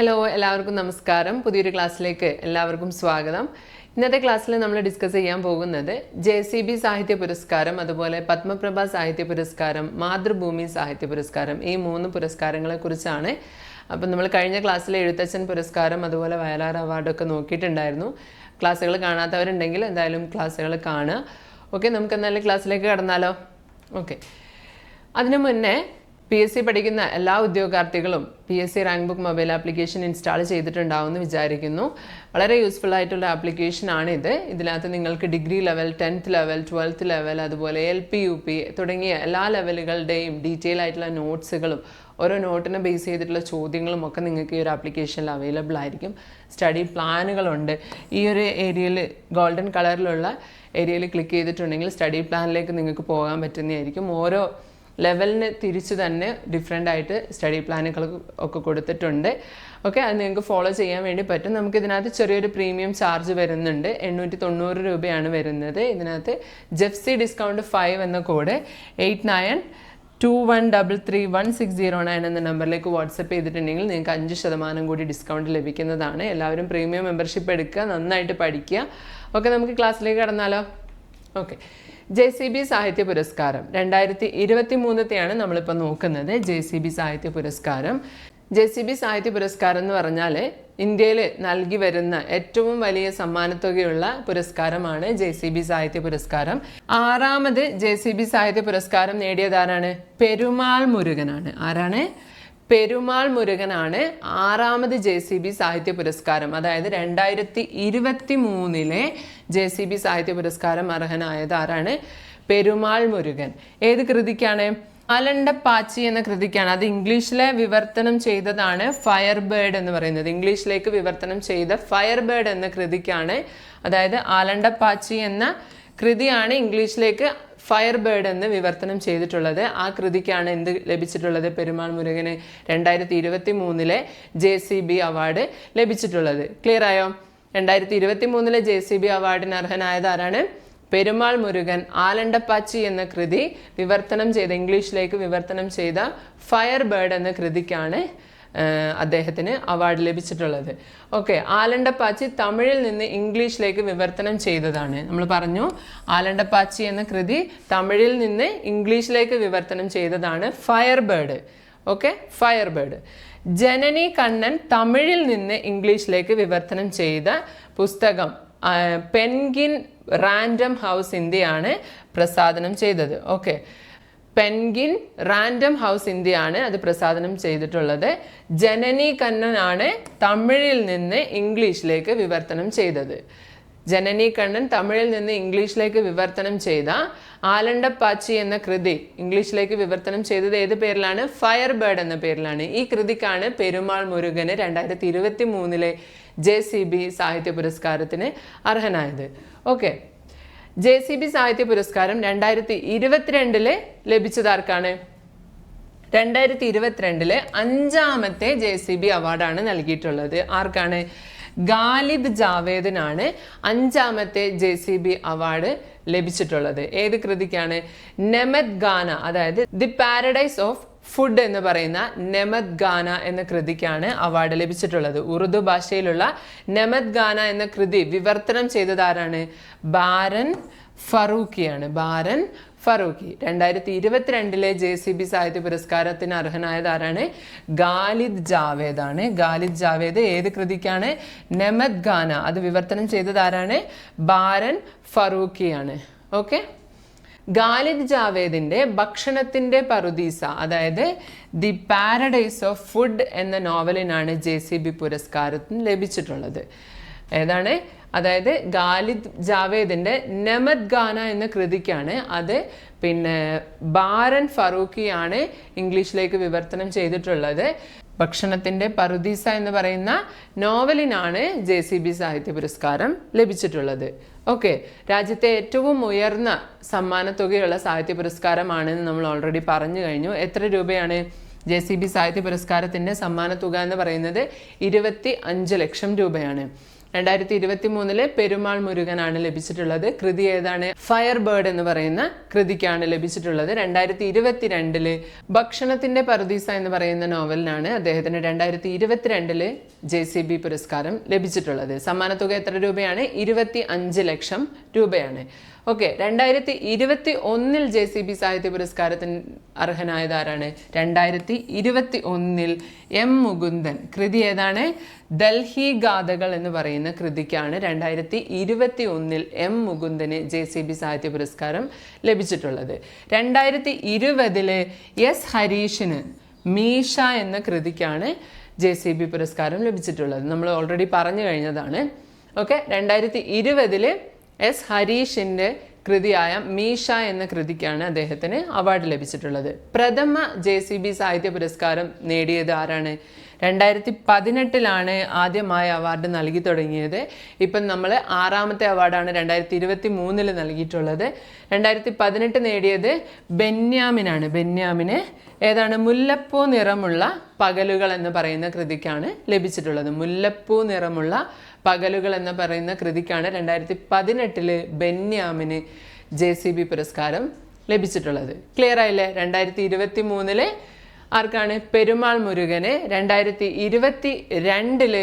Hello എല്ലാവർക്കും നമസ്കാരം. പുതിയൊരു ക്ലാസ്സിലേക്ക് എല്ലാവർക്കും സ്വാഗതം. ഇന്നത്തെ ക്ലാസ്സിൽ നമ്മൾ ഡിസ്കസ് ചെയ്യാൻ പോകുന്നത് ജെ സി ബി സാഹിത്യ പുരസ്കാരം അതുപോലെ പത്മപ്രഭ സാഹിത്യ പുരസ്കാരം മാതൃഭൂമി സാഹിത്യ പുരസ്കാരം ഈ മൂന്ന് പുരസ്കാരങ്ങളെ കുറിച്ചാണ്. അപ്പം നമ്മൾ കഴിഞ്ഞ ക്ലാസ്സിലെ എഴുത്തച്ഛൻ പുരസ്കാരം അതുപോലെ വയലാർ അവാർഡൊക്കെ നോക്കിയിട്ടുണ്ടായിരുന്നു. ക്ലാസ്സുകൾ കാണാത്തവരുണ്ടെങ്കിൽ എന്തായാലും ക്ലാസ്സുകൾ കാണുക. ഓക്കെ നമുക്ക് എന്നാലും ക്ലാസ്സിലേക്ക് കടന്നാലോ? ഓക്കെ അതിനു മുന്നേ പി എസ് സി പഠിക്കുന്ന എല്ലാ ഉദ്യോഗാർത്ഥികളും P S C rank book mobile application install ചെയ്തിട്ടുണ്ടാവുമെന്ന് വിചാരിക്കുന്നു. വളരെ യൂസ്ഫുൾ ആയിട്ടുള്ള ആപ്ലിക്കേഷൻ ആണ് ഇത്. ഇതിനകത്ത് നിങ്ങൾക്ക് degree level tenth level twelfth level അതുപോലെ എൽ പി യു പി തുടങ്ങിയ എല്ലാ ലെവലുകളുടെയും ഡീറ്റെയിൽ ആയിട്ടുള്ള നോട്ട്സുകളും ഓരോ നോട്ടിനെ ബേസ് ചെയ്തിട്ടുള്ള ചോദ്യങ്ങളും ഒക്കെ നിങ്ങൾക്ക് ഈ ഒരു ആപ്ലിക്കേഷനിൽ അവൈലബിൾ ആയിരിക്കും. സ്റ്റഡി പ്ലാനുകളുണ്ട് ഈ ഒരു ഏരിയയിൽ ഗോൾഡൻ കളറിലുള്ള ഏരിയയിൽ ക്ലിക്ക് ചെയ്തിട്ടുണ്ടെങ്കിൽ സ്റ്റഡി പ്ലാനിലേക്ക് നിങ്ങൾക്ക് പോകാൻ പറ്റുന്നതായിരിക്കും. ഓരോ ലെവലിന് തിരിച്ചു തന്നെ ഡിഫറെന്റ് ആയിട്ട് സ്റ്റഡി പ്ലാനുകൾ ഒക്കെ കൊടുത്തിട്ടുണ്ട്. ഓക്കെ അത് നിങ്ങൾക്ക് ഫോളോ ചെയ്യാൻ വേണ്ടി പറ്റും. നമുക്ക് ഇതിനകത്ത് ചെറിയൊരു പ്രീമിയം ചാർജ് വരുന്നുണ്ട്. എണ്ണൂറ്റി തൊണ്ണൂറ് രൂപയാണ് വരുന്നത്. ഇതിനകത്ത് ജെഫ്സി ഡിസ്കൗണ്ട് ഫൈവ് എന്ന code eight nine two one double three one six zero nine എന്ന നമ്പറിലേക്ക് വാട്സപ്പ് ചെയ്തിട്ടുണ്ടെങ്കിൽ നിങ്ങൾക്ക് അഞ്ച് ശതമാനം കൂടി ഡിസ്കൗണ്ട് ലഭിക്കുന്നതാണ്. എല്ലാവരും പ്രീമിയം മെമ്പർഷിപ്പ് എടുക്കുക നന്നായിട്ട് പഠിക്കുക. ഓക്കെ നമുക്ക് ക്ലാസ്സിലേക്ക് കടന്നാലോ? ഓക്കെ ജെ സി ബി സാഹിത്യ പുരസ്കാരം രണ്ടായിരത്തി ഇരുപത്തി മൂന്നത്തെയാണ് നമ്മളിപ്പോൾ നോക്കുന്നത് ജെ സി ബി സാഹിത്യ പുരസ്കാരം ജെ സി ബി സാഹിത്യ പുരസ്കാരം എന്ന് പറഞ്ഞാൽ ഇന്ത്യയിൽ നൽകി വരുന്ന ഏറ്റവും വലിയ സമ്മാനത്തുകയുള്ള പുരസ്കാരമാണ് ജെ സി ബി സാഹിത്യ പുരസ്കാരം ആറാമത് ജെ സി ബി സാഹിത്യ പുരസ്കാരം നേടിയതാരാണ് പെരുമാൾ മുരുകനാണ്. ആരാണ്? പെരുമാൾ മുരുകനാണ് ആറാമത് ജെ സി ബി സാഹിത്യ പുരസ്കാരം. അതായത് രണ്ടായിരത്തി ഇരുപത്തി മൂന്നിലെ ജെ സി ബി സാഹിത്യ പുരസ്കാരം അർഹനായത് ആരാണ്? പെരുമാൾ മുരുകൻ. ഏത് കൃതിക്കാണ്? ആലണ്ടപ്പാച്ചി എന്ന കൃതിക്കാണ്. അത് ഇംഗ്ലീഷിലെ വിവർത്തനം ചെയ്തതാണ് ഫയർ ബേർഡ് എന്ന് പറയുന്നത്. ഇംഗ്ലീഷിലേക്ക് വിവർത്തനം ചെയ്ത ഫയർ ബേർഡ് എന്ന കൃതിക്കാണ്. അതായത് ആലണ്ടപ്പാച്ചി എന്ന കൃതിയാണ് ഇംഗ്ലീഷിലേക്ക് ഫയർ ബേർഡ് എന്ന് വിവർത്തനം ചെയ്തിട്ടുള്ളത്. ആ കൃതിക്കാണ് എന്ത് ലഭിച്ചിട്ടുള്ളത്? പെരുമാൾ മുരുകന് രണ്ടായിരത്തി ഇരുപത്തി മൂന്നിലെ ജെ സി ബി അവാർഡ് ലഭിച്ചിട്ടുള്ളത്. ക്ലിയർ ആയോ? രണ്ടായിരത്തി ഇരുപത്തി മൂന്നിലെ ജെ സി ബി അവാർഡിന് അർഹനായത് ആരാണ്? പെരുമാൾ മുരുകൻ ആലണ്ടപ്പാച്ചി എന്ന കൃതി വിവർത്തനം ചെയ്ത ഇംഗ്ലീഷിലേക്ക് വിവർത്തനം ചെയ്ത ഫയർ ബേർഡ് എന്ന കൃതിക്കാണ് അദ്ദേഹത്തിന് അവാർഡ് ലഭിച്ചിട്ടുള്ളത്. ഓക്കെ ആലണ്ടപ്പാച്ചി തമിഴിൽ നിന്ന് ഇംഗ്ലീഷിലേക്ക് വിവർത്തനം ചെയ്തതാണ്. നമ്മൾ പറഞ്ഞു ആലണ്ടപ്പാച്ചി എന്ന കൃതി തമിഴിൽ നിന്ന് ഇംഗ്ലീഷിലേക്ക് വിവർത്തനം ചെയ്തതാണ് fire bird okay fire bird Janani Kannan തമിഴിൽ നിന്ന് ഇംഗ്ലീഷിലേക്ക് വിവർത്തനം ചെയ്ത പുസ്തകം പെൻഗിൻ റാൻഡം ഹൗസ് ഇന്ത്യയാണ് പ്രസാദനം ചെയ്തത്. ഓക്കെ പെൻഗിൻ റാൻഡം ഹൗസ് ഇന്ത്യയാണ് അത് പ്രസാദനം ചെയ്തിട്ടുള്ളത്. ജനനി കണ്ണനാണ് തമിഴിൽ നിന്ന് ഇംഗ്ലീഷിലേക്ക് വിവർത്തനം ചെയ്തത്. ജനനി കണ്ണൻ തമിഴിൽ നിന്ന് ഇംഗ്ലീഷിലേക്ക് വിവർത്തനം ചെയ്ത ആലണ്ടപ്പാച്ചി എന്ന കൃതി ഇംഗ്ലീഷിലേക്ക് വിവർത്തനം ചെയ്തത് ഏത് പേരിലാണ്? ഫയർ ബേർഡ് എന്ന പേരിലാണ്. ഈ കൃതിക്കാണ് പെരുമാൾ മുരുകന് രണ്ടായിരത്തി ഇരുപത്തി മൂന്നിലെ ജെ സി ബി സാഹിത്യ പുരസ്കാരത്തിന് അർഹനായത്. ഓക്കെ. ജെ സി ബി സാഹിത്യ പുരസ്കാരം രണ്ടായിരത്തി ഇരുപത്തിരണ്ടിൽ ലഭിച്ചതാർക്കാണ്? രണ്ടായിരത്തി ഇരുപത്തിരണ്ടിൽ അഞ്ചാമത്തെ ജെ സി ബി അവാർഡാണ് നൽകിയിട്ടുള്ളത്. ആർക്കാണ്? ഗാലിദ് ജാവേദിനാണ് അഞ്ചാമത്തെ ജെ സി ബി അവാർഡ് ലഭിച്ചിട്ടുള്ളത്. ഏത് കൃതിക്കാണ്? നെമത് ഗാന അതായത് ദി പാരഡൈസ് ഓഫ് ഫുഡ് എന്ന് പറയുന്ന നെമത് ഗാന എന്ന കൃതിക്കാണ് അവാർഡ് ലഭിച്ചിട്ടുള്ളത്. ഉറുദു ഭാഷയിലുള്ള നെമത് ഗാന എന്ന കൃതി വിവർത്തനം ചെയ്തതാരാണ് ബാരൻ ഫറൂഖിയാണ് ബാരൻ ഫറൂഖി. രണ്ടായിരത്തി ഇരുപത്തിരണ്ടിലെ ജെ സി ബി സാഹിത്യ പുരസ്കാരത്തിന് അർഹനായതാരാണ് ഗാലിദ് ജാവേദ് ആണ്. ഗാലിദ് ജാവേദ് ഏത് കൃതിക്കാണ്? നെമത് ഗാന. അത് വിവർത്തനം ചെയ്തതാരാണ് ബാരൻ ഫറൂഖിയാണ്. ഓക്കെ ഗാലിദ് ജാവേദിന്റെ ഭക്ഷണത്തിന്റെ പറുദീസ അതായത് ദി പാരഡൈസ് ഓഫ് ഫുഡ് എന്ന നോവലിനാണ് ജെ സി ബി പുരസ്കാരത്തിന് ലഭിച്ചിട്ടുള്ളത്. ഏതാണ്? അതായത് ഗാലിദ് ജാവേദിന്റെ നമദ് ഗാന എന്ന കൃതിക്കാണ് അത്. പിന്നെ ബാരൻ ഫറൂഖിയാണ് ഇംഗ്ലീഷിലേക്ക് വിവർത്തനം ചെയ്തിട്ടുള്ളത്. ഭക്ഷണത്തിന്റെ പറുദീസ എന്ന് പറയുന്ന നോവലിനാണ് ജെ സി ബി സാഹിത്യ പുരസ്കാരം ലഭിച്ചിട്ടുള്ളത്. ഓക്കെ രാജ്യത്തെ ഏറ്റവും ഉയർന്ന സമ്മാനത്തുകയുള്ള സാഹിത്യ പുരസ്കാരമാണെന്ന് നമ്മൾ ഓൾറെഡി പറഞ്ഞു കഴിഞ്ഞു. എത്ര രൂപയാണ് ജെ സി ബി സാഹിത്യ പുരസ്കാരത്തിന്റെ സമ്മാനത്തുക എന്ന് പറയുന്നത്? ഇരുപത്തി അഞ്ച് ലക്ഷം രൂപയാണ്. രണ്ടായിരത്തി ഇരുപത്തി മൂന്നിലെ പെരുമാൾ മുരുകനാണ് ലഭിച്ചിട്ടുള്ളത്. കൃതി ഏതാണ്? ഫയർ ബേർഡ് എന്ന് പറയുന്ന കൃതിക്കാണ് ലഭിച്ചിട്ടുള്ളത്. രണ്ടായിരത്തി ഇരുപത്തിരണ്ടിൽ ഭക്ഷണത്തിന്റെ പറുദീസ എന്ന് പറയുന്ന നോവലിനാണ് അദ്ദേഹത്തിന് രണ്ടായിരത്തി ഇരുപത്തിരണ്ടിൽ ജെ സി ബി പുരസ്കാരം ലഭിച്ചിട്ടുള്ളത്. സമ്മാനത്തുക എത്ര രൂപയാണ്? ഇരുപത്തി അഞ്ച് ലക്ഷം രൂപയാണ്. ഓക്കെ രണ്ടായിരത്തി ഇരുപത്തി ഒന്നിൽ ജെ സി ബി സാഹിത്യ പുരസ്കാരത്തിന് അർഹനായത് ആരാണ് രണ്ടായിരത്തി ഇരുപത്തി ഒന്നിൽ എം മുകുന്ദൻ. കൃതി ഏതാണ്? ഡൽഹി ഗാഥകൾ എന്ന് പറയുന്ന കൃതിക്കാണ് രണ്ടായിരത്തി ഇരുപത്തി ഒന്നിൽ എം മുകുന്ദന് ജെ സി ബി സാഹിത്യ പുരസ്കാരം ലഭിച്ചിട്ടുള്ളത്. രണ്ടായിരത്തി ഇരുപതിൽ എസ് ഹരീഷിന് മീഷ എന്ന കൃതിക്കാണ് ജെ സി ബി പുരസ്കാരം ലഭിച്ചിട്ടുള്ളത്. നമ്മൾ ഓൾറെഡി പറഞ്ഞു കഴിഞ്ഞതാണ്. ഓക്കെ രണ്ടായിരത്തി ഇരുപതിൽ എസ്. ഹരീഷിന്റെ കൃതിയായ മീഷ എന്ന കൃതിക്കാണ് അദ്ദേഹത്തിന് അവാർഡ് ലഭിച്ചിട്ടുള്ളത്. പ്രഥമ ജെ സി ബി സാഹിത്യ പുരസ്കാരം നേടിയത് ആരാണ്? രണ്ടായിരത്തി പതിനെട്ടിലാണ് ആദ്യമായ അവാർഡ് നൽകി തുടങ്ങിയത്. ഇപ്പം നമ്മൾ ആറാമത്തെ അവാർഡാണ് രണ്ടായിരത്തി ഇരുപത്തി മൂന്നിൽ നൽകിയിട്ടുള്ളത്. രണ്ടായിരത്തി പതിനെട്ട് നേടിയത് ബെന്യാമിനാണ്. ബെന്യാമിന് ഏതാണ്? മുല്ലപ്പൂ നിറമുള്ള പകലുകൾ എന്ന് പറയുന്ന കൃതിക്കാണ് ലഭിച്ചിട്ടുള്ളത്. മുല്ലപ്പൂ നിറമുള്ള പകലുകൾ എന്ന് പറയുന്ന കൃതിക്കാണ് രണ്ടായിരത്തി പതിനെട്ടിൽ ബെന്യാമിന് ജെ സി ബി പുരസ്കാരം ലഭിച്ചിട്ടുള്ളത്. ക്ലിയർ ആയില്ലേ? രണ്ടായിരത്തി ഇരുപത്തി മൂന്നിൽ ആർക്കാണ് പെരുമാൾ മുരുകന് രണ്ടായിരത്തി ഇരുപത്തി രണ്ടിൽ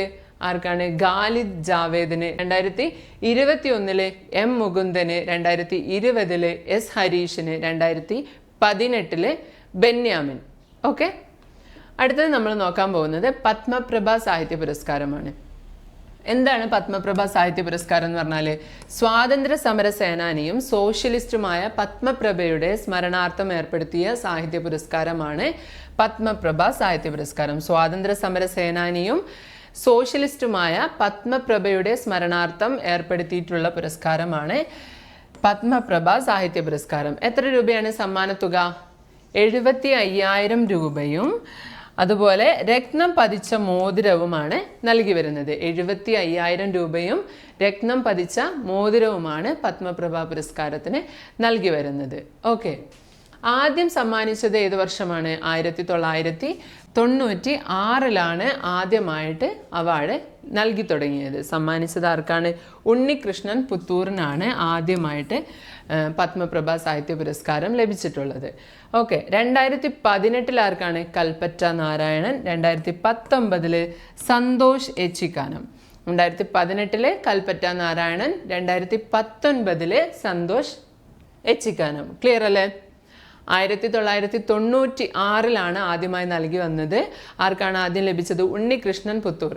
ആർക്കാണ് ഗാലിദ് ജാവേദിന് രണ്ടായിരത്തി ഇരുപത്തി ഒന്നിൽ എം മുകുന്ദന് രണ്ടായിരത്തി ഇരുപതിൽ എസ് ഹരീഷിന് രണ്ടായിരത്തി പതിനെട്ടിൽ ബെന്യാമിൻ. ഓക്കെ? അടുത്തത് നമ്മൾ നോക്കാൻ പോകുന്നത് പത്മപ്രഭ സാഹിത്യ പുരസ്കാരമാണ്. എന്താണ് പത്മപ്രഭ സാഹിത്യ പുരസ്കാരം എന്ന് പറഞ്ഞാൽ സ്വാതന്ത്ര്യ സമര സേനാനിയും സോഷ്യലിസ്റ്റുമായ പത്മപ്രഭയുടെ സ്മരണാർത്ഥം ഏർപ്പെടുത്തിയ സാഹിത്യ പുരസ്കാരമാണ് പത്മപ്രഭ സാഹിത്യ പുരസ്കാരം. സ്വാതന്ത്ര്യ സമര സേനാനിയും സോഷ്യലിസ്റ്റുമായ പത്മപ്രഭയുടെ സ്മരണാർത്ഥം ഏർപ്പെടുത്തിയിട്ടുള്ള പുരസ്കാരമാണ് പത്മപ്രഭ സാഹിത്യ പുരസ്കാരം. എത്ര രൂപയാണ് സമ്മാനത്തുക? എഴുപത്തി അയ്യായിരം രൂപയും അതുപോലെ രത്നം പതിച്ച മോതിരവുമാണ് നൽകി വരുന്നത്. എഴുപത്തി അയ്യായിരം രൂപയും രത്നം പതിച്ച മോതിരവുമാണ് പത്മപ്രഭ പുരസ്കാരത്തിന് നൽകി വരുന്നത്. ഓക്കെ. ആദ്യം സമ്മാനിച്ചത് ഏത് വർഷമാണ്? ആയിരത്തി തൊള്ളായിരത്തി തൊണ്ണൂറ്റി ആറിലാണ് ആദ്യമായിട്ട് അവാർഡ് നൽകി തുടങ്ങിയത്. സമ്മാനിച്ചത് ആർക്കാണ്? ഉണ്ണികൃഷ്ണൻ പുത്തൂറിനാണ് ആദ്യമായിട്ട് പത്മപ്രഭ സാഹിത്യ പുരസ്കാരം ലഭിച്ചിട്ടുള്ളത്. ഓക്കെ രണ്ടായിരത്തി പതിനെട്ടിൽ ആർക്കാണ് കൽപ്പറ്റ നാരായണൻ രണ്ടായിരത്തി പത്തൊമ്പതിൽ സന്തോഷ് എച്ചിക്കാനം രണ്ടായിരത്തി പതിനെട്ടിൽ കൽപ്പറ്റ നാരായണൻ രണ്ടായിരത്തി പത്തൊൻപതിൽ സന്തോഷ് എച്ചിക്കാനം ക്ലിയർ അല്ലേ ആയിരത്തി തൊള്ളായിരത്തി തൊണ്ണൂറ്റി ആറിലാണ് ആദ്യമായി നൽകി വന്നത്. ആർക്കാണ് ആദ്യം ലഭിച്ചത്? ഉണ്ണികൃഷ്ണൻ പുത്തൂർ.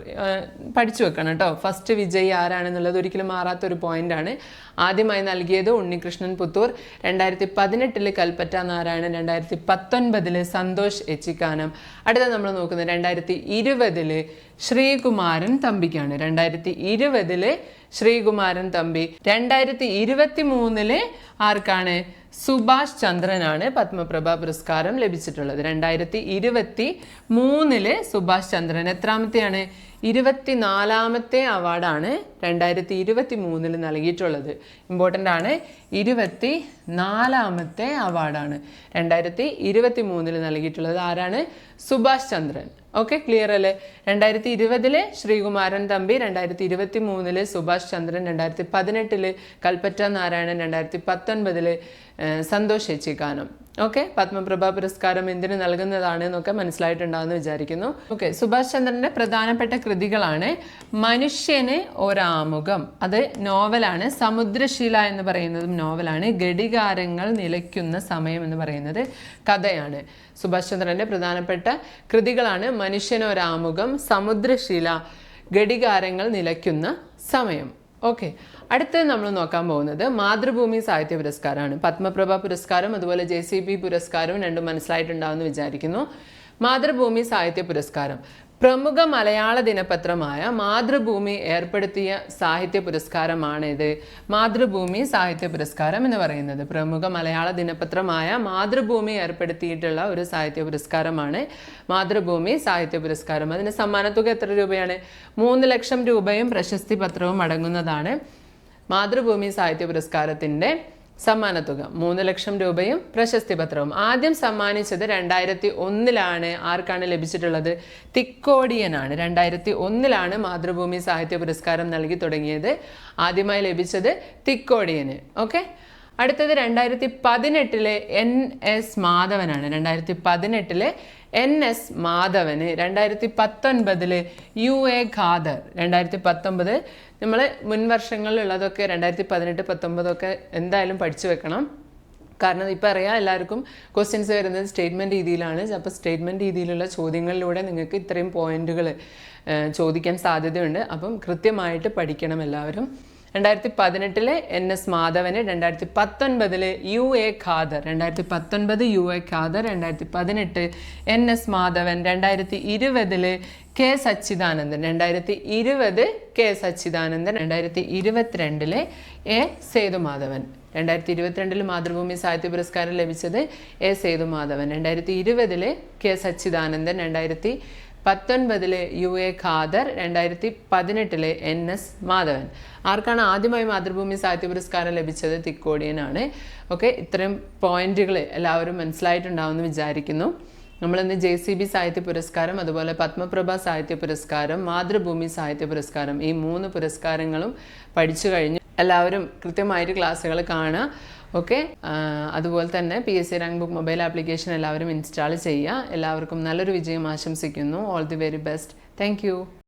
പഠിച്ചു വെക്കണം കേട്ടോ. ഫസ്റ്റ് വിജയി ആരാണെന്നുള്ളത് ഒരിക്കലും മാറാത്തൊരു പോയിന്റാണ് ആദ്യമായി നൽകിയത് ഉണ്ണികൃഷ്ണൻ പുത്തൂർ. രണ്ടായിരത്തി പതിനെട്ടിൽ കൽപ്പറ്റ നാരായണൻ രണ്ടായിരത്തി പത്തൊൻപതിൽ സന്തോഷ് എച്ചിക്കാനം. അടുത്ത നമ്മൾ നോക്കുന്നത് രണ്ടായിരത്തി ഇരുപതിൽ ശ്രീകുമാരൻ തമ്പിക്കാണ്. രണ്ടായിരത്തി ഇരുപതിൽ ശ്രീകുമാരൻ തമ്പി. രണ്ടായിരത്തി ഇരുപത്തി മൂന്നിൽ ആർക്കാണ് സുഭാഷ് ചന്ദ്രനാണ് പത്മപ്രഭ പുരസ്കാരം ലഭിച്ചിട്ടുള്ളത്. രണ്ടായിരത്തി ഇരുപത്തി മൂന്നിൽ സുഭാഷ് ചന്ദ്രൻ എത്രാമത്തെയാണ്? ഇരുപത്തിനാലാമത്തെ അവാർഡാണ് രണ്ടായിരത്തി ഇരുപത്തി മൂന്നിൽ നൽകിയിട്ടുള്ളത്. ഇമ്പോർട്ടന്റ് ആണ്. ഇരുപത്തി നാലാമത്തെ അവാർഡാണ് രണ്ടായിരത്തി ഇരുപത്തി മൂന്നിൽ നൽകിയിട്ടുള്ളത് ആരാണ്? സുഭാഷ് ചന്ദ്രൻ. ഓക്കെ ക്ലിയർ അല്ലേ? രണ്ടായിരത്തി ഇരുപതിൽ ശ്രീകുമാരൻ തമ്പി രണ്ടായിരത്തി ഇരുപത്തി മൂന്നിൽ സുഭാഷ് ചന്ദ്രൻ രണ്ടായിരത്തി പതിനെട്ടിൽ കൽപ്പറ്റ നാരായണൻ രണ്ടായിരത്തി പത്തൊൻപതിൽ സന്തോഷ് ഏച്ചിക്കാനം ഓക്കെ പത്മപ്രഭ പുരസ്കാരം എന്തിനു നൽകുന്നതാണ് എന്നൊക്കെ മനസ്സിലായിട്ടുണ്ടാവുമെന്ന് വിചാരിക്കുന്നു. ഓക്കെ സുഭാഷ് ചന്ദ്രന്റെ പ്രധാനപ്പെട്ട കൃതികളാണ് മനുഷ്യന് ഒരാമുഖം. അത് നോവലാണ് സമുദ്രശീല എന്ന് പറയുന്നതും നോവലാണ് ഘടികാരങ്ങൾ നിലയ്ക്കുന്ന സമയം എന്ന് പറയുന്നത് കഥയാണ്. സുഭാഷ് ചന്ദ്രന്റെ പ്രധാനപ്പെട്ട കൃതികളാണ് മനുഷ്യന് സമുദ്രശില ഘടികാരങ്ങൾ നിലയ്ക്കുന്ന സമയം. ഓക്കെ. അടുത്തത് നമ്മൾ നോക്കാൻ പോകുന്നത് മാതൃഭൂമി സാഹിത്യ പുരസ്കാരമാണ്. പത്മപ്രഭ പുരസ്കാരം അതുപോലെ ജെ സി ബി പുരസ്കാരവും രണ്ടും മനസ്സിലായിട്ടുണ്ടാവുമെന്ന് വിചാരിക്കുന്നു. മാതൃഭൂമി സാഹിത്യ പുരസ്കാരം. പ്രമുഖ മലയാള ദിനപത്രമായ മാതൃഭൂമി ഏർപ്പെടുത്തിയ സാഹിത്യ പുരസ്കാരമാണിത്. മാതൃഭൂമി സാഹിത്യ പുരസ്കാരം എന്ന് പറയുന്നത് പ്രമുഖ മലയാള ദിനപത്രമായ മാതൃഭൂമി ഏർപ്പെടുത്തിയിട്ടുള്ള ഒരു സാഹിത്യ പുരസ്കാരമാണ്. മാതൃഭൂമി സാഹിത്യ പുരസ്കാരം. അതിന് സമ്മാനത്തുക എത്ര രൂപയാണ്? മൂന്ന് ലക്ഷം രൂപയും പ്രശസ്തി പത്രവും അടങ്ങുന്നതാണ്. മാതൃഭൂമി സാഹിത്യ പുരസ്കാരത്തിന്റെ സമ്മാനത്തുക. മൂന്ന് ലക്ഷം രൂപയും പ്രശസ്തി പത്രവും. ആദ്യം സമ്മാനിച്ചത് രണ്ടായിരത്തി ഒന്നിലാണ് ആർക്കാണ് ലഭിച്ചിട്ടുള്ളത്? തിക്കോടിയനാണ്. രണ്ടായിരത്തി ഒന്നിലാണ് മാതൃഭൂമി സാഹിത്യ പുരസ്കാരം നൽകി തുടങ്ങിയത്. ആദ്യമായി ലഭിച്ചത് തിക്കോടിയന്. ഓക്കെ? അടുത്തത് രണ്ടായിരത്തി പതിനെട്ടിലെ എൻ എസ് മാധവനാണ്. രണ്ടായിരത്തി പതിനെട്ടിലെ എൻ എസ് മാധവന് രണ്ടായിരത്തി പത്തൊൻപതിൽ യു എ ഖാദർ രണ്ടായിരത്തി പത്തൊമ്പത് നമ്മൾ മുൻ വർഷങ്ങളിലുള്ളതൊക്കെ രണ്ടായിരത്തി പതിനെട്ട് പത്തൊമ്പതൊക്കെ എന്തായാലും പഠിച്ചു വെക്കണം. കാരണം ഇപ്പം അറിയാം എല്ലാവർക്കും ക്വസ്റ്റ്യൻസ് വരുന്നത് സ്റ്റേറ്റ്മെന്റ് രീതിയിലാണ്. അപ്പോൾ സ്റ്റേറ്റ്മെന്റ് രീതിയിലുള്ള ചോദ്യങ്ങളിലൂടെ നിങ്ങൾക്ക് ഇത്രയും പോയിന്റുകൾ ചോദിക്കാൻ സാധ്യതയുണ്ട്. അപ്പം കൃത്യമായിട്ട് പഠിക്കണം എല്ലാവരും. രണ്ടായിരത്തി പതിനെട്ടിലെ എൻ എസ് മാധവന് രണ്ടായിരത്തി പത്തൊൻപതിൽ യു എ ഖാദർ രണ്ടായിരത്തി പത്തൊൻപത് യു എ ഖാദർ രണ്ടായിരത്തി പതിനെട്ട് എൻ എസ് മാധവൻ രണ്ടായിരത്തി ഇരുപതിൽ കെ സച്ചിദാനന്ദൻ രണ്ടായിരത്തി ഇരുപത് കെ സച്ചിദാനന്ദൻ രണ്ടായിരത്തി ഇരുപത്തിരണ്ടിലെ എ സേതുമാധവൻ രണ്ടായിരത്തി ഇരുപത്തിരണ്ടിൽ മാതൃഭൂമി സാഹിത്യ പുരസ്കാരം ലഭിച്ചത് എ സേതുമാധവൻ രണ്ടായിരത്തി ഇരുപതിലെ കെ സച്ചിദാനന്ദൻ രണ്ടായിരത്തി പത്തൊൻപതിലെ യു എ ഖാദർ രണ്ടായിരത്തി പതിനെട്ടിലെ എൻ എസ് മാധവൻ. ആർക്കാണ് ആദ്യമായി മാതൃഭൂമി സാഹിത്യ പുരസ്കാരം ലഭിച്ചത്? തിക്കോടിയനാണ്. ഓക്കെ ഇത്രയും പോയിന്റുകൾ എല്ലാവരും മനസ്സിലായിട്ടുണ്ടാവുമെന്ന് വിചാരിക്കുന്നു. നമ്മളിന്ന് ജെ സി ബി സാഹിത്യ പുരസ്കാരം അതുപോലെ പത്മപ്രഭ സാഹിത്യ പുരസ്കാരം മാതൃഭൂമി സാഹിത്യ പുരസ്കാരം ഈ മൂന്ന് പുരസ്കാരങ്ങളും പഠിച്ചു കഴിഞ്ഞു. എല്ലാവരും കൃത്യമായിട്ട് ക്ലാസ്സുകൾ കാണുക. ഓക്കെ അതുപോലെ തന്നെ P S C rank book mobile application എല്ലാവരും ഇൻസ്റ്റാൾ ചെയ്യുക. എല്ലാവർക്കും നല്ലൊരു വിജയം ആശംസിക്കുന്നു. All the very best thank